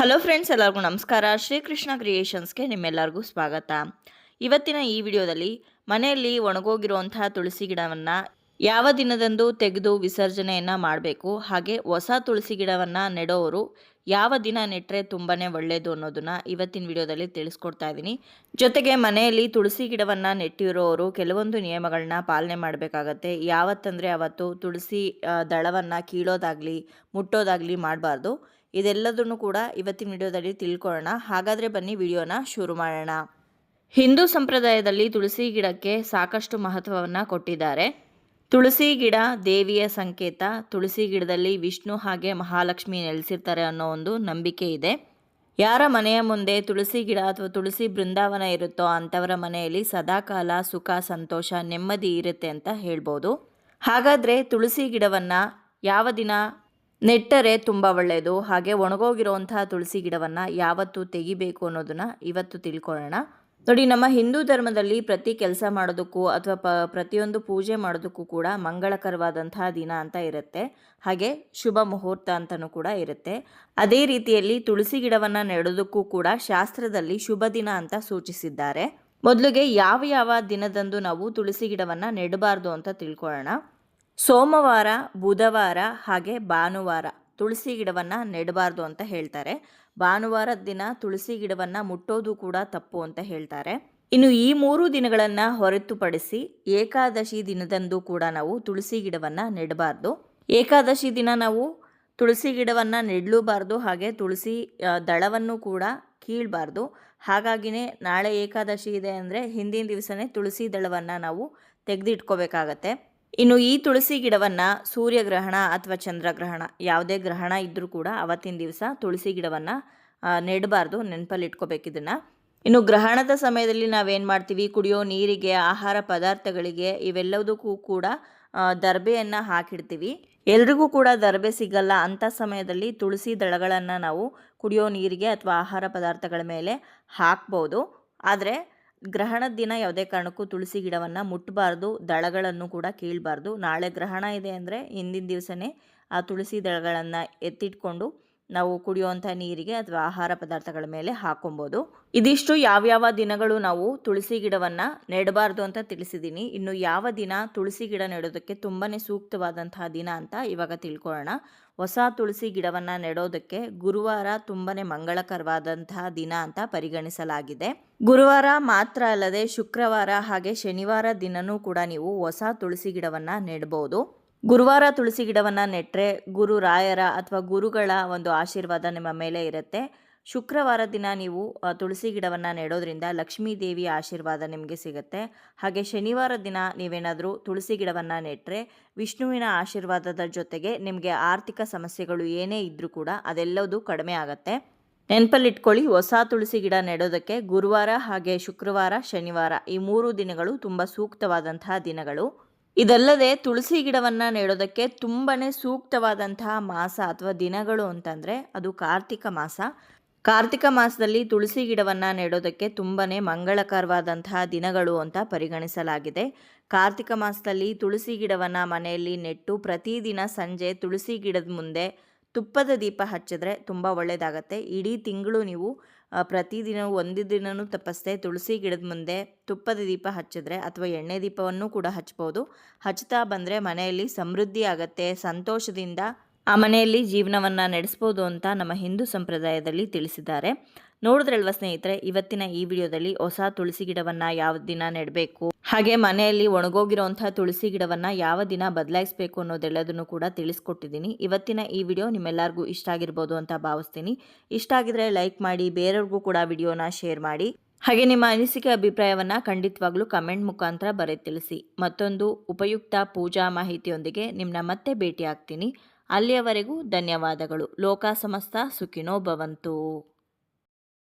Hello friends, ಎಲ್ಲರಿಗೂ ನಮಸ್ಕಾರ. ಶ್ರೀಕೃಷ್ಣ ಕ್ರಿಯೇಷನ್ಸ್ಗೆ ನಿಮ್ಮೆಲ್ಲರಿಗೂ ಸ್ವಾಗತ. ಇವತ್ತಿನ ಈ ವಿಡಿಯೋದಲ್ಲಿ ಮನೆಯಲ್ಲಿ ಒಣಗೋಗಿರುವಂತಹ ತುಳಸಿ ಗಿಡವನ್ನು ಯಾವ ದಿನದಂದು ತೆಗೆದು ವಿಸರ್ಜನೆಯನ್ನು ಮಾಡಬೇಕು, ಹಾಗೆ ಹೊಸ ತುಳಸಿ ಗಿಡವನ್ನು ನೆಡೋರು ಯಾವ ದಿನ ನೆಟ್ಟರೆ ತುಂಬಾ ಒಳ್ಳೆಯದು ಅನ್ನೋದನ್ನು ಇವತ್ತಿನ ವಿಡಿಯೋದಲ್ಲಿ ತಿಳಿಸ್ಕೊಡ್ತಾ ಇದ್ದೀನಿ ಜೊತೆಗೆ ಮನೆಯಲ್ಲಿ ತುಳಸಿ ಗಿಡವನ್ನು ನೆಟ್ಟಿರೋರು ಕೆಲವೊಂದು ನಿಯಮಗಳನ್ನ ಪಾಲನೆ ಮಾಡಬೇಕಾಗತ್ತೆ. ಯಾವತ್ತಂದರೆ ಅವತ್ತು ತುಳಸಿ ದಳವನ್ನು ಕೀಳೋದಾಗಲಿ, ಮುಟ್ಟೋದಾಗಲಿ ಮಾಡಬಾರ್ದು. ಇದೆಲ್ಲದನ್ನು ಕೂಡ ಇವತ್ತಿನ ವಿಡಿಯೋದಲ್ಲಿ ತಿಳ್ಕೊಳ್ಳೋಣ. ಹಾಗಾದರೆ ಬನ್ನಿ ವಿಡಿಯೋನ ಶುರು ಮಾಡೋಣ. ಹಿಂದೂ ಸಂಪ್ರದಾಯದಲ್ಲಿ ತುಳಸಿ ಗಿಡಕ್ಕೆ ಸಾಕಷ್ಟು ಮಹತ್ವವನ್ನು ಕೊಟ್ಟಿದ್ದಾರೆ. ತುಳಸಿ ಗಿಡ ದೇವಿಯ ಸಂಕೇತ, ತುಳಸಿ ಗಿಡದಲ್ಲಿ ವಿಷ್ಣು ಹಾಗೆ ಮಹಾಲಕ್ಷ್ಮಿ ನೆಲೆಸಿರ್ತಾರೆ ಅನ್ನೋ ಒಂದು ನಂಬಿಕೆ ಇದೆ. ಯಾರ ಮನೆಯ ಮುಂದೆ ತುಳಸಿ ಗಿಡ ಅಥವಾ ತುಳಸಿ ಬೃಂದಾವನ ಇರುತ್ತೋ ಅಂಥವರ ಮನೆಯಲ್ಲಿ ಸದಾಕಾಲ ಸುಖ, ಸಂತೋಷ, ನೆಮ್ಮದಿ ಇರುತ್ತೆ ಅಂತ ಹೇಳ್ಬೋದು. ಹಾಗಾದರೆ ತುಳಸಿ ಗಿಡವನ್ನು ಯಾವ ದಿನ ನೆಟ್ಟರೆ ತುಂಬ ಒಳ್ಳೆಯದು ಹಾಗೆ ಒಣಗೋಗಿರುವಂತಹ ತುಳಸಿ ಗಿಡವನ್ನು ಯಾವತ್ತು ತೆಗಿಬೇಕು ಅನ್ನೋದನ್ನ ಇವತ್ತು ತಿಳ್ಕೊಳ್ಳೋಣ. ನೋಡಿ, ನಮ್ಮ ಹಿಂದೂ ಧರ್ಮದಲ್ಲಿ ಪ್ರತಿ ಕೆಲಸ ಮಾಡೋದಕ್ಕೂ ಅಥವಾ ಪ, ಪ್ರತಿಯೊಂದು ಪೂಜೆ ಮಾಡೋದಕ್ಕೂ ಕೂಡ ಮಂಗಳಕರವಾದಂತಹ ದಿನ ಅಂತ ಇರುತ್ತೆ. ಹಾಗೆ ಶುಭ ಮುಹೂರ್ತ ಅಂತಲೂ ಕೂಡ ಇರುತ್ತೆ. ಅದೇ ರೀತಿಯಲ್ಲಿ ತುಳಸಿ ಗಿಡವನ್ನು ನೆಡೋದಕ್ಕೂ ಕೂಡ ಶಾಸ್ತ್ರದಲ್ಲಿ ಶುಭ ದಿನ ಅಂತ ಸೂಚಿಸಿದ್ದಾರೆ. ಮೊದಲಿಗೆ ಯಾವ ಯಾವ ದಿನದಂದು ನಾವು ತುಳಸಿ ಗಿಡವನ್ನು ನೆಡಬಾರ್ದು ಅಂತ ತಿಳ್ಕೊಳ್ಳೋಣ. ಸೋಮವಾರ, ಬುಧವಾರ ಹಾಗೆ ಭಾನುವಾರ ತುಳಸಿ ಗಿಡವನ್ನು ನೆಡಬಾರ್ದು ಅಂತ ಹೇಳ್ತಾರೆ. ಭಾನುವಾರದ ದಿನ ತುಳಸಿ ಗಿಡವನ್ನು ಮುಟ್ಟೋದು ಕೂಡ ತಪ್ಪು ಅಂತ ಹೇಳ್ತಾರೆ. ಇನ್ನು ಈ ಮೂರು ದಿನಗಳನ್ನು ಹೊರತುಪಡಿಸಿ ಏಕಾದಶಿ ದಿನದಂದು ಕೂಡ ನಾವು ತುಳಸಿ ಗಿಡವನ್ನು ನೆಡಬಾರ್ದು. ಏಕಾದಶಿ ದಿನ ನಾವು ತುಳಸಿ ಗಿಡವನ್ನು ನೆಡಲೂಬಾರ್ದು, ಹಾಗೆ ತುಳಸಿ ದಳವನ್ನು ಕೂಡ ಕೀಳಬಾರ್ದು. ಹಾಗಾಗಿನೇ ನಾಳೆ ಏಕಾದಶಿ ಇದೆ ಅಂದರೆ ಹಿಂದಿನ ದಿವಸನೇ ತುಳಸಿ ದಳವನ್ನು ನಾವು ತೆಗೆದಿಟ್ಕೋಬೇಕಾಗತ್ತೆ. ಇನ್ನು ಈ ತುಳಸಿ ಗಿಡವನ್ನು ಸೂರ್ಯಗ್ರಹಣ ಅಥವಾ ಚಂದ್ರಗ್ರಹಣ ಯಾವುದೇ ಗ್ರಹಣ ಇದ್ದರೂ ಕೂಡ ಅವತ್ತಿನ ದಿವಸ ತುಳಸಿ ಗಿಡವನ್ನು ನೆಡಬಾರ್ದು ನೆನಪಲ್ಲಿ ಇಟ್ಕೋಬೇಕಿದನ್ನು ಇನ್ನು ಗ್ರಹಣದ ಸಮಯದಲ್ಲಿ ನಾವೇನು ಮಾಡ್ತೀವಿ? ಕುಡಿಯೋ ನೀರಿಗೆ, ಆಹಾರ ಪದಾರ್ಥಗಳಿಗೆ ಇವೆಲ್ಲದಕ್ಕೂ ಕೂಡ ದರ್ಬೆಯನ್ನು ಹಾಕಿಡ್ತೀವಿ. ಎಲ್ರಿಗೂ ಕೂಡ ದರ್ಬೆ ಸಿಗಲ್ಲ ಅಂಥ ಸಮಯದಲ್ಲಿ ತುಳಸಿ ದಳಗಳನ್ನು ನಾವು ಕುಡಿಯೋ ನೀರಿಗೆ ಅಥವಾ ಆಹಾರ ಪದಾರ್ಥಗಳ ಮೇಲೆ ಹಾಕ್ಬೋದು. ಆದರೆ ಗ್ರಹಣದ ದಿನ ಯಾವುದೇ ಕಾರಣಕ್ಕೂ ತುಳಸಿ ಗಿಡವನ್ನು ಮುಟ್ಟಬಾರ್ದು ದಳಗಳನ್ನು ಕೂಡ ಕೀಳಬಾರ್ದು. ನಾಳೆ ಗ್ರಹಣ ಇದೆ ಅಂದರೆ ಹಿಂದಿನ ದಿವಸನೇ ಆ ತುಳಸಿ ದಳಗಳನ್ನು ಎತ್ತಿಟ್ಕೊಂಡು ನಾವು ಕುಡಿಯುವಂಥ ನೀರಿಗೆ ಅಥವಾ ಆಹಾರ ಪದಾರ್ಥಗಳ ಮೇಲೆ ಹಾಕೊಬೋದು. ಇದಿಷ್ಟು ಯಾವ್ಯಾವ ದಿನಗಳು ನಾವು ತುಳಸಿ ಗಿಡವನ್ನು ನೆಡಬಾರ್ದು ಅಂತ ತಿಳಿಸಿದ್ದೀನಿ ಇನ್ನು ಯಾವ ದಿನ ತುಳಸಿ ಗಿಡ ನೆಡೋದಕ್ಕೆ ತುಂಬಾ ಸೂಕ್ತವಾದಂತಹ ದಿನ ಅಂತ ಇವಾಗ ತಿಳ್ಕೊಳ್ಳೋಣ. ಹೊಸ ತುಳಸಿ ಗಿಡವನ್ನು ನೆಡೋದಕ್ಕೆ ಗುರುವಾರ ತುಂಬಾ ಮಂಗಳಕರವಾದಂತಹ ದಿನ ಅಂತ ಪರಿಗಣಿಸಲಾಗಿದೆ. ಗುರುವಾರ ಮಾತ್ರ ಅಲ್ಲದೆ ಶುಕ್ರವಾರ ಹಾಗೆ ಶನಿವಾರ ದಿನನೂ ಕೂಡ ನೀವು ಹೊಸ ತುಳಸಿ ಗಿಡವನ್ನು ನೆಡ್ಬೋದು. ಗುರುವಾರ ತುಳಸಿ ಗಿಡವನ್ನು ನೆಟ್ಟರೆ ಗುರು ರಾಯರ ಅಥವಾ ಗುರುಗಳ ಒಂದು ಆಶೀರ್ವಾದ ನಿಮ್ಮ ಮೇಲೆ ಇರುತ್ತೆ. ಶುಕ್ರವಾರ ದಿನ ನೀವು ತುಳಸಿ ಗಿಡವನ್ನು ನೆಡೋದ್ರಿಂದ ಲಕ್ಷ್ಮೀ ದೇವಿಯ ಆಶೀರ್ವಾದ ನಿಮಗೆ ಸಿಗುತ್ತೆ. ಹಾಗೆ ಶನಿವಾರ ದಿನ ನೀವೇನಾದರೂ ತುಳಸಿ ಗಿಡವನ್ನು ನೆಟ್ಟರೆ ವಿಷ್ಣುವಿನ ಆಶೀರ್ವಾದದ ಜೊತೆಗೆ ನಿಮಗೆ ಆರ್ಥಿಕ ಸಮಸ್ಯೆಗಳು ಏನೇ ಇದ್ದರೂ ಕೂಡ ಅದೆಲ್ಲವೂ ಕಡಿಮೆ ಆಗುತ್ತೆ. ನೆನಪಲ್ಲಿಟ್ಕೊಳ್ಳಿ, ಹೊಸ ತುಳಸಿ ಗಿಡ ನೆಡೋದಕ್ಕೆ ಗುರುವಾರ ಹಾಗೆ ಶುಕ್ರವಾರ, ಶನಿವಾರ ಈ ಮೂರು ದಿನಗಳು ತುಂಬ ಸೂಕ್ತವಾದಂತಹ ದಿನಗಳು. ಇದಲ್ಲದೆ ತುಳಸಿ ಗಿಡವನ್ನು ನೆಡೋದಕ್ಕೆ ತುಂಬಾ ಸೂಕ್ತವಾದಂತಹ ಮಾಸ ಅಥವಾ ದಿನಗಳು ಅಂತಂದರೆ ಅದು ಕಾರ್ತಿಕ ಮಾಸ. ಕಾರ್ತಿಕ ಮಾಸದಲ್ಲಿ ತುಳಸಿ ಗಿಡವನ್ನು ನೆಡೋದಕ್ಕೆ ತುಂಬನೇ ಮಂಗಳಕರವಾದಂತಹ ದಿನಗಳು ಅಂತ ಪರಿಗಣಿಸಲಾಗಿದೆ. ಕಾರ್ತಿಕ ಮಾಸದಲ್ಲಿ ತುಳಸಿ ಗಿಡವನ್ನು ಮನೆಯಲ್ಲಿ ನೆಟ್ಟು ಪ್ರತಿದಿನ ಸಂಜೆ ತುಳಸಿ ಗಿಡದ ಮುಂದೆ ತುಪ್ಪದ ದೀಪ ಹಚ್ಚಿದ್ರೆ ತುಂಬ ಒಳ್ಳೆಯದಾಗತ್ತೆ ಇಡೀ ತಿಂಗಳು ನೀವು ಪ್ರತಿದಿನವೂ ಪ್ರತಿದಿನ ಒಂದು ದಿನವೂ ತಪ್ಪಿಸ್ದೆ ತುಳಸಿ ಗಿಡದ ಮುಂದೆ ತುಪ್ಪದ ದೀಪ ಹಚ್ಚಿದ್ರೆ ಅಥವಾ ಎಣ್ಣೆ ದೀಪವನ್ನು ಕೂಡ ಹಚ್ಬೋದು. ಹಚ್ತಾ ಬಂದರೆ ಮನೆಯಲ್ಲಿ ಸಮೃದ್ಧಿ ಆಗತ್ತೆ, ಸಂತೋಷದಿಂದ ಆ ಮನೆಯಲ್ಲಿ ಜೀವನವನ್ನು ನಡೆಸ್ಬೋದು ಅಂತ ನಮ್ಮ ಹಿಂದೂ ಸಂಪ್ರದಾಯದಲ್ಲಿ ತಿಳಿಸಿದ್ದಾರೆ. ನೋಡಿದ್ರಲ್ವ ಸ್ನೇಹಿತರೆ, ಇವತ್ತಿನ ಈ ವಿಡಿಯೋದಲ್ಲಿ ಹೊಸ ತುಳಸಿ ಗಿಡವನ್ನ ಯಾವ ದಿನ ನೆಡಬೇಕು? ಹಾಗೆ ಮನೆಯಲ್ಲಿ ಒಣಗೋಗಿರುವಂತಹ ತುಳಸಿ ಗಿಡವನ್ನ ಯಾವ ದಿನ ಬದಲಾಯಿಸಬೇಕು ಅನ್ನೋದೆಲ್ಲದನ್ನು ಕೂಡ ತಿಳಿಸ್ಕೊಟ್ಟಿದ್ದೀನಿ. ಇವತ್ತಿನ ಈ ವಿಡಿಯೋ ನಿಮ್ಮೆಲ್ಲರಿಗೂ ಇಷ್ಟ ಆಗಿರ್ಬೋದು ಅಂತ ಭಾವಿಸ್ತೀನಿ. ಇಷ್ಟ ಆಗಿದ್ರೆ ಲೈಕ್ ಮಾಡಿ, ಬೇರೆಯವ್ರಿಗೂ ಕೂಡ ವಿಡಿಯೋನ ಶೇರ್ ಮಾಡಿ. ಹಾಗೆ ನಿಮ್ಮ ಅನಿಸಿಕೆ ಅಭಿಪ್ರಾಯವನ್ನ ಖಂಡಿತವಾಗ್ಲೂ ಕಮೆಂಟ್ ಮುಖಾಂತರ ಬರೆ ತಿಳಿಸಿ ಮತ್ತೊಂದು ಉಪಯುಕ್ತ ಪೂಜಾ ಮಾಹಿತಿಯೊಂದಿಗೆ ನಿಮ್ಮನ್ನ ಮತ್ತೆ ಭೇಟಿ ಆಗ್ತೀನಿ ಅಲ್ಲಿಯವರೆಗೂ ಧನ್ಯವಾದಗಳು. ಲೋಕ ಸಮಸ್ತ ಸುಖಿನೋ ಭವಂತು.